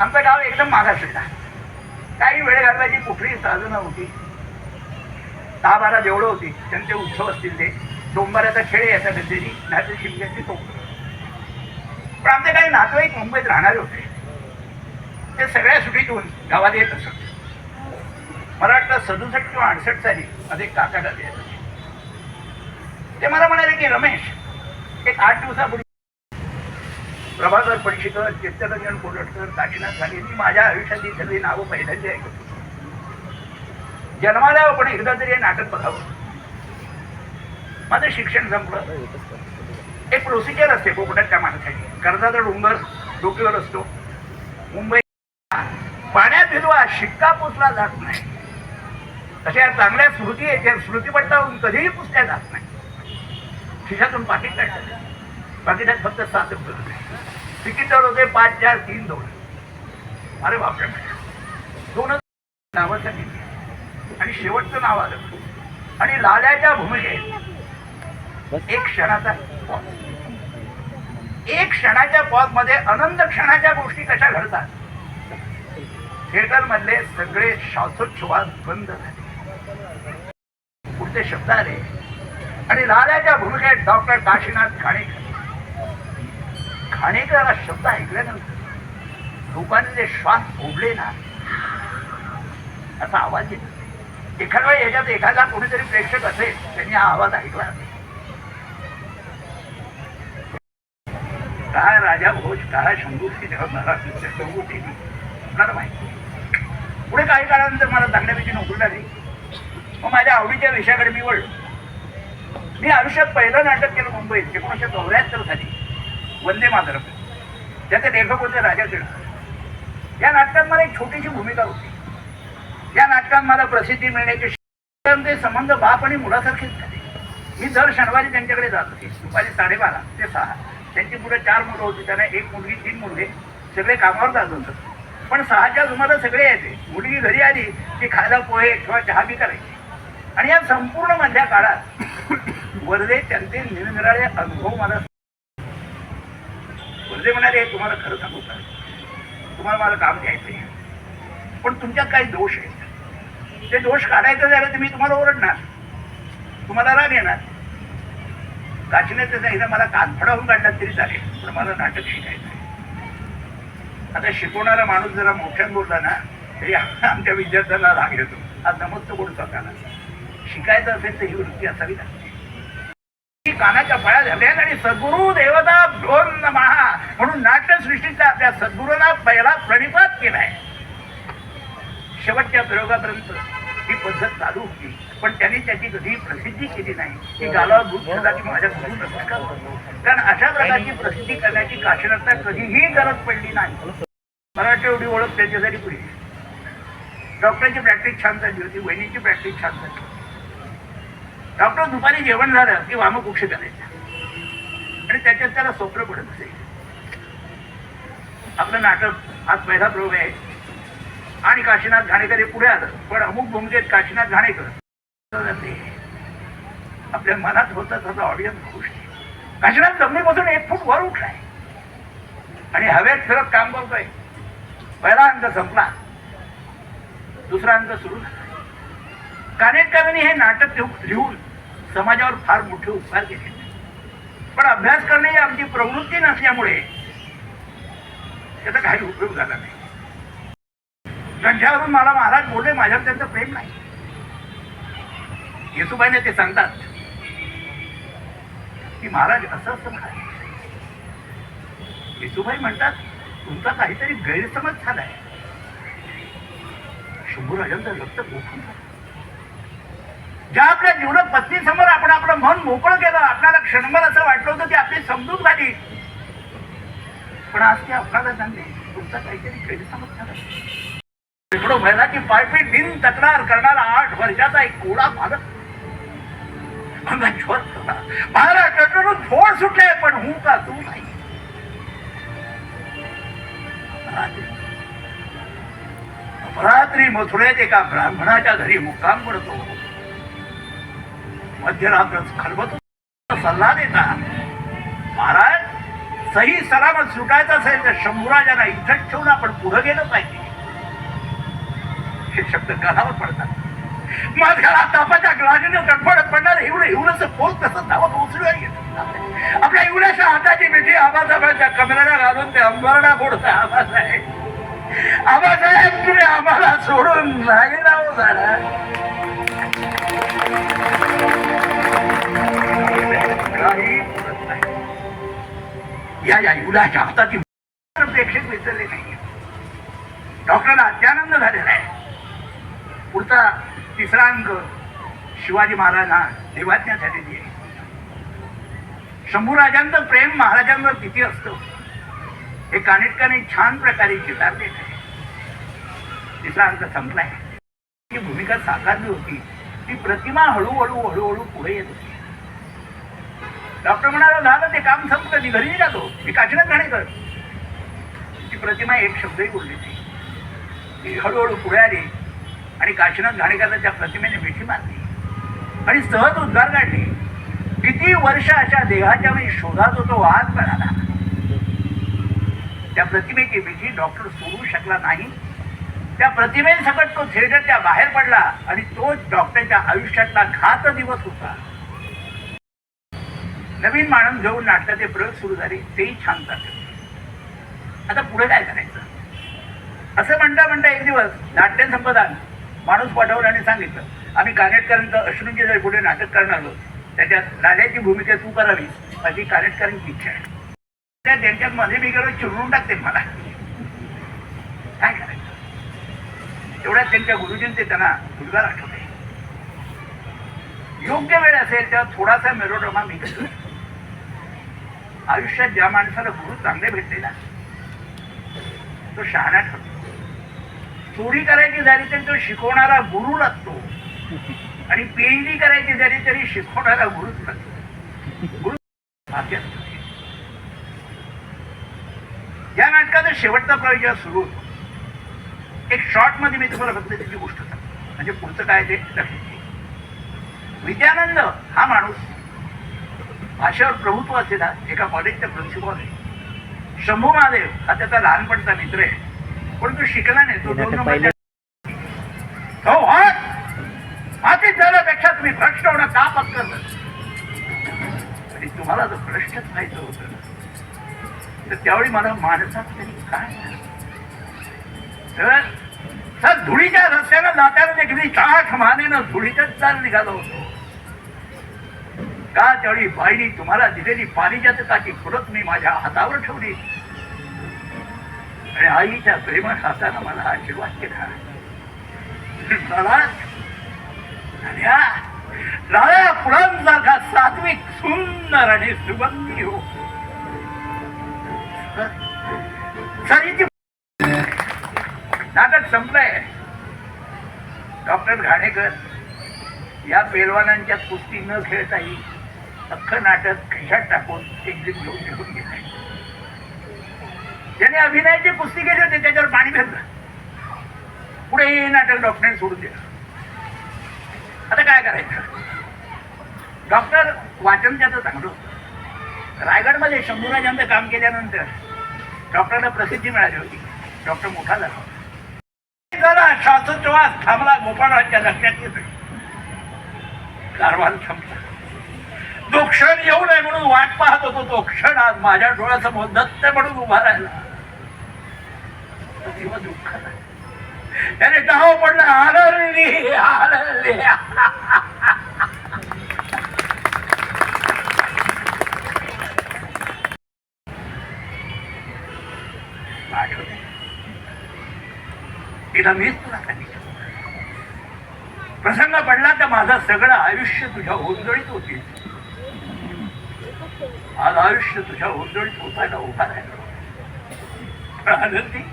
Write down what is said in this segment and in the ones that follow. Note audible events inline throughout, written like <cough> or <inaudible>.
आमचं गाव एकदम मागासलेला काही वेळ घालवायची कुठलीही साधनं होती दहा बारा देवळं होती. त्यांचे उत्सव असतील ते. सोमवाराचा खेळ याचा गद्देरी नाहीतर शिमग्याची तो. पण आमचे काही नातेवाईक मुंबईत राहणारे होते. ते सगळ्या सुटीतून गावात येत असत. मला वाटतं सदुसष्ट किंवा अडसष्ट साली माझे काका दादे ते मला म्हणाले की रमेश एक आठ दिवसापूर्वी प्रभाकर पडशीकर चित्तरंजन कोलटकर काशीनाथ झाली ती माझ्या आयुष्यातली सगळी नावं पहिल्यांदी ऐकत. जन्माला पण एकदा तरी हे नाटक बघावं. माझं शिक्षण संपलं. एक प्रोसिजर असते कोकणातल्या माणसाची. कर्जाचा डोंगर डोक्यावर असतो. मुंबई पाण्यात भिजवा शिक्का पुसला जात नाही. तशा चांगल्या स्मृती आहेत त्या स्मृतीपट्टावरून कधीही पुसल्या जात नाही. खिशातून पाकिट काढलं पाकिटात फक्त सात रुपये होते. तिकीटावर होते पाच चार तीन दोन. अरे बापरे. दोनच नावं आणि शेवटचं नाव आलं. आणि लाल्याच्या भूमिकेत एक क्षणाचा एक क्षणाच्या पॉजमध्ये अनंत क्षणाच्या गोष्टी कशा घडतात? थिएटर मधले सगळे श्वासोच्छ्वास बंद झाले. पुढचे शब्द आले. आणि लाल्याच्या भूमिकेत डॉक्टर काशीनाथ खाणेकर. खाणेकर शब्द ऐकल्यानंतर लोकांनी जे श्वास ओढले ना असा आवाज येतो. एखाद्या वेळी याच्यात एखादा कोणीतरी प्रेक्षक असेल त्यांनी हा आवाज ऐकला काय राजा भोज काय शंभूची महाराज शंभूची माहिती पुढे काही काळानंतर मला चांगल्यापैकी नोकरी लागली. मग माझ्या आवडीच्या विषयाकडे मी वळलो. मी आयुष्यात पहिलं नाटक केलं मुंबईत. एकोणीसशे चौऱ्याहत्तर साली. वंदे मातरम. त्याचे लेखक होते राजा टिळक या नाटकात मला एक छोटीशी भूमिका होती. या नाटकात मला प्रसिद्धी मिळण्याचे ते संबंध बाप आणि मुलासारखेच झाले. मी दर शनिवारी त्यांच्याकडे जात होते. दुपारी साडेबारा ते सहा. त्यांची पुढे चार मुलं होती. त्यांना एक मुलगी तीन मुलगे सगळे कामावर जात होतं. पण सहाच्या सुमारास सगळे यायचे. मुलगी घरी आली की खायला पोहे किंवा चहा बी करायची. आणि या संपूर्ण मधल्या काळात वर्धे त्यांचे निरनिराळे अनुभव मला वर्धे म्हणाले तुम्हाला खरं सांगू सर तुम्हाला मला काम द्यायचं आहे पण तुमच्यात काही दोष आहेत. ते दोष काढायचं झालं तर मी तुम्हाला ओरडणार. तुम्हाला राग येणार. काशीनाथचं सांगितलं मला कान फडावून काढलात तरी चालेल पण मला नाटक शिकायचं आहे आता शिकवणारा माणूस जरा मोठ्यात बोलला ना तरी आमच्या विद्यार्थ्यांना राग येतो. हा समजतो बोलतो स्वतःला शिकायचं असेल तर ही वृत्ती असावी लागते कानाच्या फळ्या झाल्यात आणि सद्गुरु देवता दोन महा म्हणून नाट्यसृष्टीचा आपल्या सद्गुरूला पहिला प्रणिपात केलाय शेवटच्या प्रयोगापर्यंत ही पद्धत चालू होती पण त्यांनी त्याची कधी प्रसिद्धी केली नाही ती गाला माझ्या नमस्कार करतो. कारण अशा प्रकारची प्रसिद्धी करण्याची काशीनाथला कधीही गरज पडली नाही मराठी एवढी ओळख त्यांच्यासाठी पुढे डॉक्टरची प्रॅक्टिस छान झाली होती वहिनीची प्रॅक्टिस छान झाली होती. डॉक्टर दुपारी जेवण झालं की वामकुक्ष करायचं. आणि त्याच्यात त्याला स्वप्न पडत असेल आपलं नाटक आज पहिला प्रयोग आहे. आणि काशीनाथ घाणेकर हे पुढे आलं. पण अमुक भूमिकेत काशीनाथ घाणेकर आपल्या मनात होता तसा ऑडियन्स खुश काशीनाथ जमिनीपासून एक फूट वर उठलाय. आणि हवेत फिरत काम करतोय. पहिला अंक संपला. दुसरा अंक सुरू झाला. कानेटकरांनी हे नाटक लिहून समाजावर फार मोठे उपकार केले पण अभ्यास करणे ही आमची प्रवृत्ती नसल्यामुळे त्याचा काही उपयोग झाला नाही. गंठ्यावरून मला महाराज बोलले माझ्यावर त्यांचं प्रेम नाही. येसुबाईने ते सांगतात की महाराज असं असं म्हणाले. येसुबाई म्हणतात तुमचा काहीतरी गैरसमज झालाय. शंभूराजांचं रक्त गोखून झालं ज्या आपल्या जीवनात पत्नी समोर आपण आपलं मन मोकळं केलं आपल्याला क्षणभर असं वाटलं होतं की आपली समजूत झाली. पण आज ते आपल्याला सांगते तुमचा काहीतरी गैरसमज झाला. शेकडो महिलाची पायपीट दिन तक्रार करणारा आठ वर्षाचा एक कोडा मालक अंगात ज्वर होता. फोड सुटले पण हू का तू नाही? अपरात्री मथुऱ्यात एका ब्राह्मणाच्या घरी मुक्काम पडतो. मध्यरात्रच खलबत सल्ला देता. महाराज सही सलामत सुटायचं असेल तर शंभूराजाला इथंच ठेवून आपण पुढे गेलं पाहिजे. हे शब्द कानावर पडतात. माझ्या तापाच्या ग्लानीनं तडफडत पडणार एवढं एवढंच पोल तसं धावत उचलून आपल्या एवढ्याशा हाताची मिठी आबासाहेबांच्या कमऱ्याला घालून ते अंबरणा बोडता आबासाहेब. आबासाहेब तुम्ही आम्हाला सोडून नाही राहू झाला काही बोलत नाही. या या हाताची प्रेक्षक विसरले नाही डॉक्टरला अत्यानंद झालेला आहे. पुढचा तिसरा अंक शिवाजी महाराजांना देवाज्ञा झालेली आहे शंभूराजांचं प्रेम महाराजांवर किती असतं? हे कानिटकाने छान प्रकारे चितारले आहे. तिसरा अंक संपलाय. जी भूमिका साकारली होती. ती प्रतिमा हळूहळू हळूहळू पुढे येत होती. डॉक्टर म्हणाला झालं ते काम संपलं मी घरी जातो. मी काशीनाथ घाणेकर. ती प्रतिमा एक शब्दही बोलली ती हळूहळू पुढे आली आणि काशीनाथ घाणेकरला त्या प्रतिमेने मिठी मारली आणि सहज उद्गार काढली. किती वर्ष अशा देहाच्या मी शोधात होतो आज मिळाला त्या प्रतिमेची मिठी डॉक्टर सोडू शकला नाही. त्या प्रतिमेसकट तो थिएटरच्या बाहेर पडला आणि तो डॉक्टरच्या आयुष्यातला घात दिवस होता. नवीन माणूस घेऊन नाटकाचे प्रयोग सुरू झाले तेही छान चालले आता पुढे काय करायचं? असं म्हणता म्हणता एक दिवस नाट्य संपदान माणूस पाठवला आणि सांगितलं आम्ही कानेटकरांचं अश्रूंची जर पुढे नाटक करणार आहोत त्याच्यात लाल्याची भूमिका तू करावी अशी कानेटकरांची इच्छा आहे. त्या त्यांच्यात मध्ये मी गेलो चिरून टाकते मला. काय करायचं? तेवढ्यात त्यांच्या गुरुजींचे त्यांना उद्गार आठवले योग्य वेळ असेल तेव्हा थोडासा मेरोड्रमा मी करतो. आयुष्यात ज्या माणसाला गुरु चांगले भेटले ना तो शहाणा ठरतो चोरी करायची झाली तरी तो शिकवणारा गुरु लागतो. आणि पीएचडी करायची झाली तरी शिकवणारा गुरुच लागतो. गुरु या नाटकाचा शेवटचा प्रयोग जेव्हा सुरू होतो एक शॉर्टमध्ये मी तुम्हाला फक्त त्याची गोष्ट सांगतो. म्हणजे पुढचं काय ते लक्षात विद्यानंद हा माणूस भाषेवर प्रभुत्व असलेला एका कॉलेजचा प्रिन्सिपल आहे शंभू महादेव हा त्याचा लहानपणचा मित्र आहे. पण तो शिकला नाही तो दोन नंबरच्या हो हात हाती जाण्यापेक्षा तुम्ही भ्रष्ट होणं का पत्करलं आणि तुम्हाला जर भ्रष्टच व्हायचं होतं तर त्यावेळी मला माणसात तरी काय तर तर धुळीच्या रस्त्यानं जाताना देखील चाठ मानेनं धुळीतच चाल निघालो होतो. का त्यावेळी बाईनी तुम्हाला दिलेली पारिजात ताकी फुलं मी माझ्या हातावर ठेवली? आणि आईच्या प्रेमळ हातानं मला आशीर्वाद केला. लाला, फुलांसारखा सात्विक सुंदर आणि सुगंधी हो. नाटक संपलंय. डॉक्टर घाणेकर या पेलवानांच्या कुस्ती न खेळताही अख्खं नाटक खिशात टाकून एक्झिट घेऊन निघून गेले. ज्याने अभिनयाची कुस्ती केली होती त्याच्यावर पाणी फिरलं पुढे हे नाटक डॉक्टरांनी सोडून दिलं. आता काय करायचं? डॉक्टर वाचन त्याचं चांगलं होतं. रायगडमध्ये शंभूराजांचं काम केल्यानंतर डॉक्टरला प्रसिद्धी मिळाली होती. डॉक्टर मोठा झाला झाला श्वासोच्छवास थांबला गोपाळराजच्या लक्षात येत कारवान थांबला. जो क्षण येऊ नये म्हणून वाट पाहत होतो तो क्षण आज माझ्या डोळ्यासमोर दत्त म्हणून उभा राहिला. तेव्हा दुःख त्याने डाव पडला आनंदी आनंदी. तिला मीच तुला प्रसंग पडला तर माझं सगळं आयुष्य तुझ्या ओंजळीत होती. आज आयुष्य तुझ्या ओंजळीत होताना उभा राहिला. आनंदी?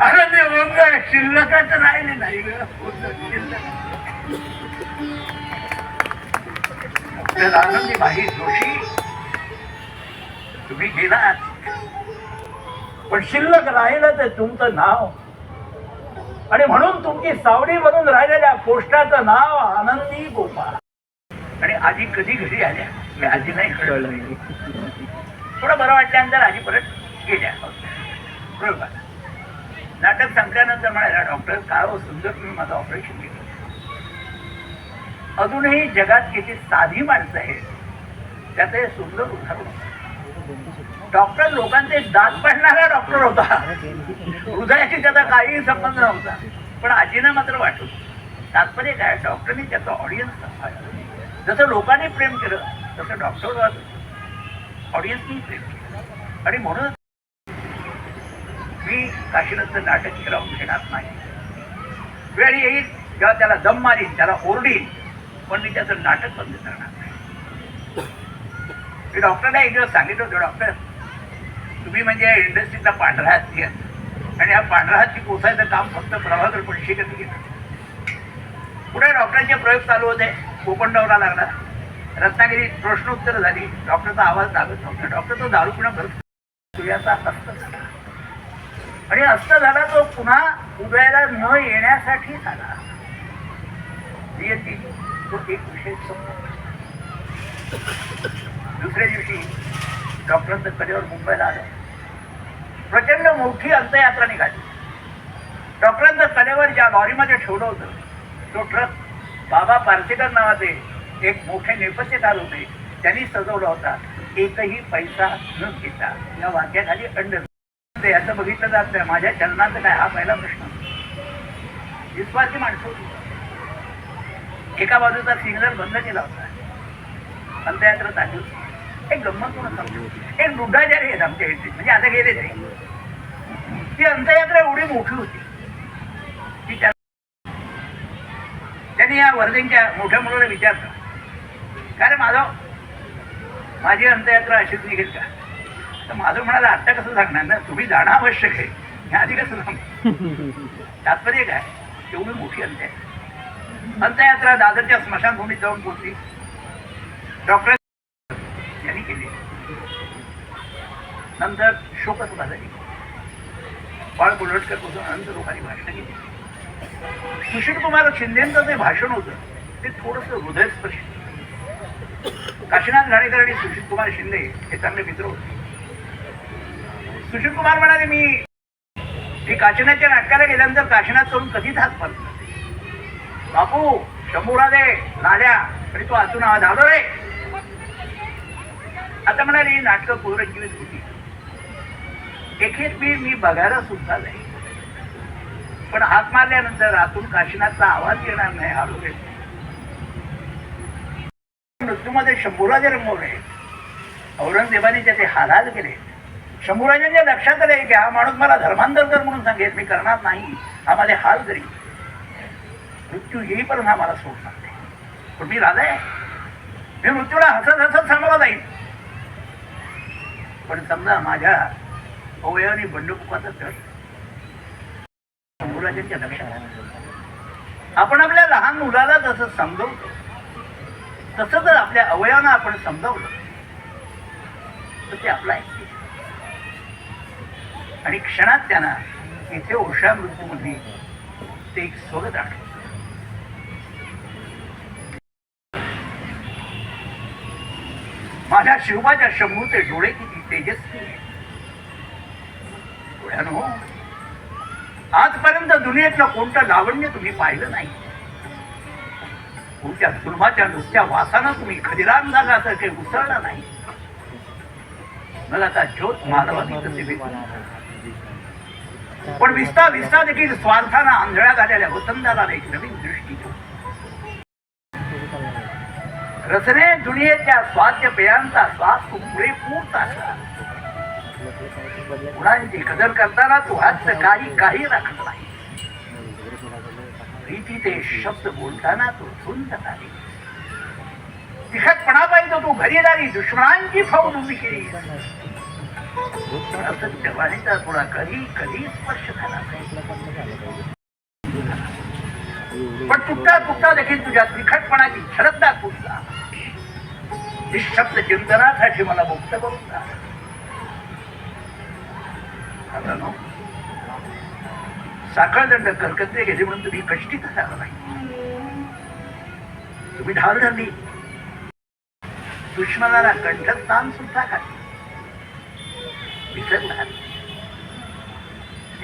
आनंदी ओंजळ शिल्लकच राहिले नाही ग. ओंजळ शिल्लक. तर आनंदी बाई जोशी तुम्ही गेलात. पण शिल्लक राहिलं ते तुमचं नाव. आणि म्हणून तुमची सावडी बनून राहिलेल्या पोस्टाचं नाव आनंदी गोपाळ. आणि आजी कधी घरी आल्या? हे आजी नाही कळलं थोडं बरं वाटल्यानंतर आजी परत गेल्या. प्रयोगाला नाटक संपल्यानंतर म्हणाला डॉक्टर काय हो सुंदर तुम्ही माझं ऑपरेशन केलं. अजूनही जगात किती साधी माणसं आहेत त्यात हे सुंदर उदाहरण. डॉक्टर लोकांचे दात पडणारा डॉक्टर होता. हृदयाशी त्याचा काहीही संबंध नव्हता. पण आजीनं मात्र वाटलं तात्पर्य काय? डॉक्टरनी त्याचा ऑडियन्स सांभाळला. जसं लोकांनी प्रेम केलं तसं डॉक्टर ऑडियन्सनी प्रेम केलं. आणि म्हणून मी काशीनाथचं नाटक हिरावून घेणार नाही. वेळ येईल जेव्हा त्याला दम मारीन त्याला ओरडीन पण मी त्याचं नाटक बंद करणार नाही. मी डॉक्टरला एक दिवस सांगितलं होतं डॉक्टर तुम्ही म्हणजे या इंडस्ट्रीतला पांढरा हात आहे आणि या पांढरा हातची पोसायचं काम फक्त प्रभाकर पडशीकरनी घेतलं पुढे डॉक्टरांचे प्रयोग चालू होते. कोकण दौरा लागला. रत्नागिरी प्रश्नोत्तर झाली. डॉक्टरचा आवाज लागत नव्हता. डॉक्टर तो दारू पिणं भरत सूर्याचा अस्त झाला. आणि अस्त झाला तो पुन्हा उदयाला न येण्यासाठी झाला तो एक विषय दुसऱ्या दिवशी डॉक्टरांचं कडेवर मुंबईला आलं. प्रचंड मोठी अंतयात्रा निघाली. डॉक्टरांचं कडेवर ज्या लॉरीमध्ये ठेवलं होतं तो ट्रक बाबा पार्सेकर नावाचे एक मोठे नेपथ्यकार होते. त्यांनी सजवला होता. एकही पैसा न घेता. या वाक्याखाली अंड. याचं बघितलं जात नाही. माझ्या चलनाचं काय? हा पहिला प्रश्न. विश्वासी माणसं होती. एका बाजूचा सिग्नल बंद केला होता. अंतयात्रा चालू होती. एक गंमत म्हणून सांगतो एक बुद्धाचारी आहेत आमच्या इथे. म्हणजे आता गेले नाही ती अंतयात्रा एवढी मोठी होती. त्यांनी या वर्धेंच्या मोठ्या मुलाला विचारलं का रे माधव माझी अंतयात्रा अशीच निघेल का तर माझं म्हणाला आत्ता कसं सांगणार ना? तुम्ही जाणं आवश्यक आहे. हे आधी कसं सांग? <laughs> तात्पर्य काय? एवढी मोठी अंतयात्रा अंतयात्रा दादरच्या स्मशानभूमीत जाऊन पोहोचली. डॉक्टर यांनी केली. नंतर शोकसभा झाली. बाळ कुलटकरपासून अनंत लोकांनी भाषणं केली. सुशील कुमार शिंदेचं जे भाषण होतं ते थोडस हृदयस्पर्शी. काशीनाथ घाणेकर आणि सुशील कुमार शिंदे हे चांगले मित्र होते. सुशील कुमार म्हणाले मी मी काशीनाथच्या नाटकाला गेल्यानंतर काशीनाथ करून कधीच हात पडत बापू बापू शंभूराजे लाल्या आणि तो अजून आवाज आलो रे. आता म्हणाले नाटकं पुनरुज्जीवित होती. एक मी मी बघायला सुद्धा जाईल पण हात मारल्यानंतर आतून काशीनाथचा आवाज येणार नाही हा लोक. मृत्यूमध्ये शंभूराजे रंगवले औरंगजेबाने त्याचे हालाल केले. शंभूराजांच्या लक्षात आले की हा माणूस मला धर्मांतर कर म्हणून सांगेल. मी करणार नाही. हा माझे हाल करी मृत्यू येईपर्यंत हा मला सोडणार नाही. पण मी राजा आहे. मी मृत्यूला हसत हसत सामोरा जाईल पण समजा माझ्या अवयवानी बंडकुपाचा तर शंभूराजांच्या लक्षात आपण आपल्या लहान मुलाला जसं समजवतो तसं जर आपल्या अवयवांना आपण समजावलं तर ते आपला ऐकते आणि क्षणात त्यांना इथे उषा मृत्यूमध्ये ते एक स्वगत आठवतं माझ्या शिवबाच्या शंभूचे डोळे किती तेजस्वी आहेत. डोळ्यानो हो. आजपर्यंत दुनियेतलं कोणतं लावण्य तुम्ही पाहिलं नाही? तुमच्या जुलमाच्या नुसत्या वासानं तुम्ही खदिरान जागासारखे उसळलं नाही. मला आता ज्योत मानवानी पण विस्ता विस्ता देखील स्वार्थानं आंधळ्या झालेल्या वसंताला एक नवीन दृष्टी रचने रसने दुनियेच्या स्वाद्य पेयांचा स्वाद तू पुरेपूर गुणांची कदर करताना तू हात काही काही राखत नाही. प्रीती ते शब्द बोलताना तू झुंज झाली. तिखटपणा पाहिजे तू घरी जारी दुश्मनांची फौज उभी केली. जवानीचा थोडा कधी कधी स्पर्श झाला पण तुटता तुटता देखील तुझ्या तिखटपणाची झलकदा तुटला. शब्द चिंतनासाठी मला मुक्त करून टाक. आता नो साखळदंड कलकत्ते गेले म्हणून तुम्ही कष्टीत झाला नाही. तुम्ही ढाल धरली दुश्मनाला कंठस्थान सुद्धा घातली विसरणार.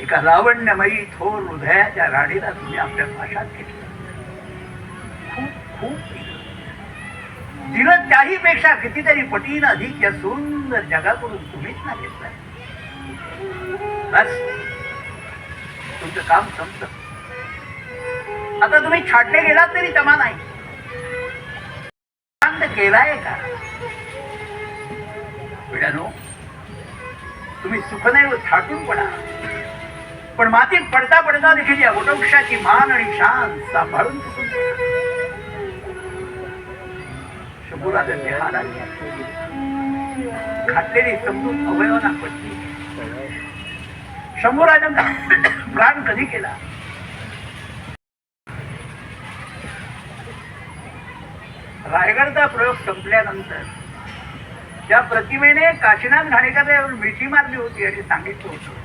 एका लावण्यमयी थोर हृदयाच्या राणीला तुम्ही आपल्या भाषात घेतलं. खूप खूप तिनं त्याही पेक्षा कितीतरी पटीनं अधिक या सुंदर जगाकडून तुम्हीच ना घेतलाय बस. तुमचं काम संपत आता तुम्ही छाटले गेलात तरी जमा नाही. शांत केलाय का? पिढ्यानो तुम्ही सुखदैव छाटून पडा. पण मातीत पडता पडता देखील या वटवृक्षाची मान आणि शान सांभाळून टिकून देहाला शंभूराजांची खाटलेली समजून अवयवांना पडली शंभूराजांना प्राण कधी केला रायगडचा प्रयोग संपल्यानंतर त्या प्रतिमेने काशीनाथ घाणेकर मिठी मारली होती आणि सांगितलं होतं.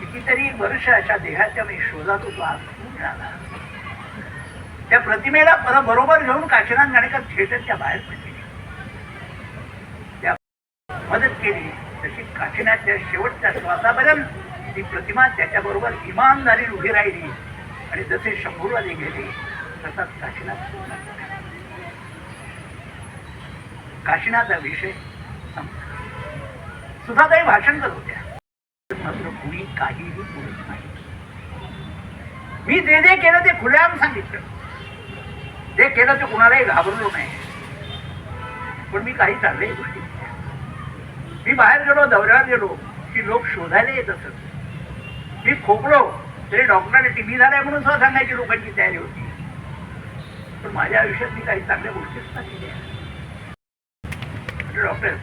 कितीतरी वर्ष अशा देहाच्या मी शोधात होतो आज मिळाला त्या प्रतिमेला पर बरोबर घेऊन काशीनाथ घाणेकर थिएटरच्या बाहेर पडले. त्या मदत केली. तशी शेवटच्या श्वासापर्यंत ती प्रतिमा त्याच्याबरोबर इमानदारी उभी राहिली. आणि जसे शंभूरवादी गेली तसाच काशीनाथ पूर्ण काशीनाथचा विषय सुद्धा काही भाषण करत होत्या. मात्र कुणी काहीही बोलत नाही. मी जे जे केलं ते खुल्याम सांगितलं. जे केलं ते कुणालाही घाबरलो नाही पण मी काही चाललंय गोष्टी मी बाहेर गेलो दौऱ्यावर गेलो की लोक शोधायला येत असत. मी खोकलो तरी डॉक्टरांनी टीबी झालाय म्हणून सुद्धा सांगायची लोकांची तयारी होती. पण माझ्या आयुष्यात मी काही चांगल्या गोष्टीच नाही. म्हणजे केल्या डॉक्टर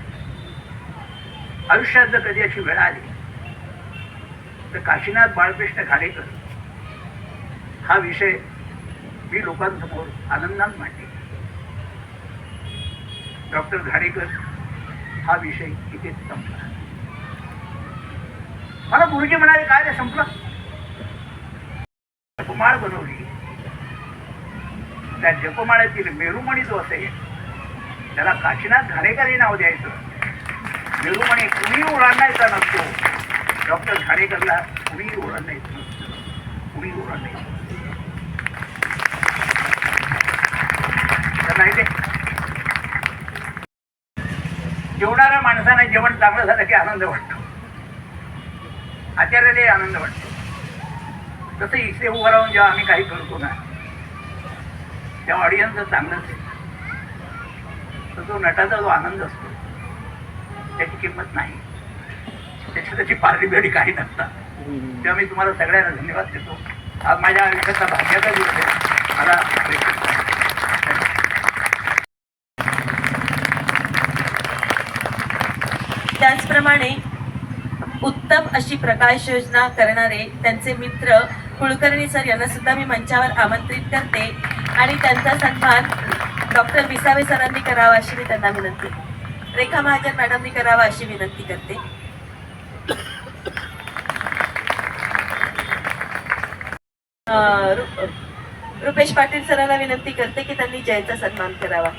आयुष्यात जर कधी अशी वेळ आली तर काशीनाथ बाळकृष्ण घाडेकर हा विषय मी लोकांसमोर आनंदात मांडले डॉक्टर घाडेकर हा विषय इथेच संपला. मला गुरुजी म्हणाले काय रे संपलं? जपमाळ बनवली. त्या जपमाळ्यातील मेरुमणी जो असेल त्याला काशीनाथ घाणेकर हे नाव द्यायचं. मेरुमणी कुणी ओळांडायचा नसतो. डॉक्टर घाणेकरला कुणी ओळांडायचं नसतं. कुणी ओळांडायचं तर नाही ते जेवणाऱ्या माणसाने जेवण चांगलं झालं की आनंद वाटतो. आचार्यालाही आनंद वाटतो. तसं इथे उभं राहून जेव्हा आम्ही काही करतो ना तेव्हा ऑडियन्स चांगलंच आहे. तर तो नटाचा जो आनंद असतो त्याची किंमत नाही. त्याची त्याची पारडी बेडी काही नसतात. तेव्हा मी तुम्हाला सगळ्यांना धन्यवाद देतो. आज माझ्या आयुष्याचा भाग्याचा दिवस आहे. मला त्याचप्रमाणे उत्तम अशी प्रकाश योजना करणारे त्यांचे मित्र कुलकर्णी सर यांना सुद्धा मी मंचावर आमंत्रित करते आणि त्यांचा सन्मान डॉक्टर विसावे सरांनी करावा अशी मी त्यांना विनंती. रेखा महाजन मॅडमनी करावा अशी विनंती करते. रुपेश पाटील सरांना विनंती करते की त्यांनी जयचा सन्मान करावा.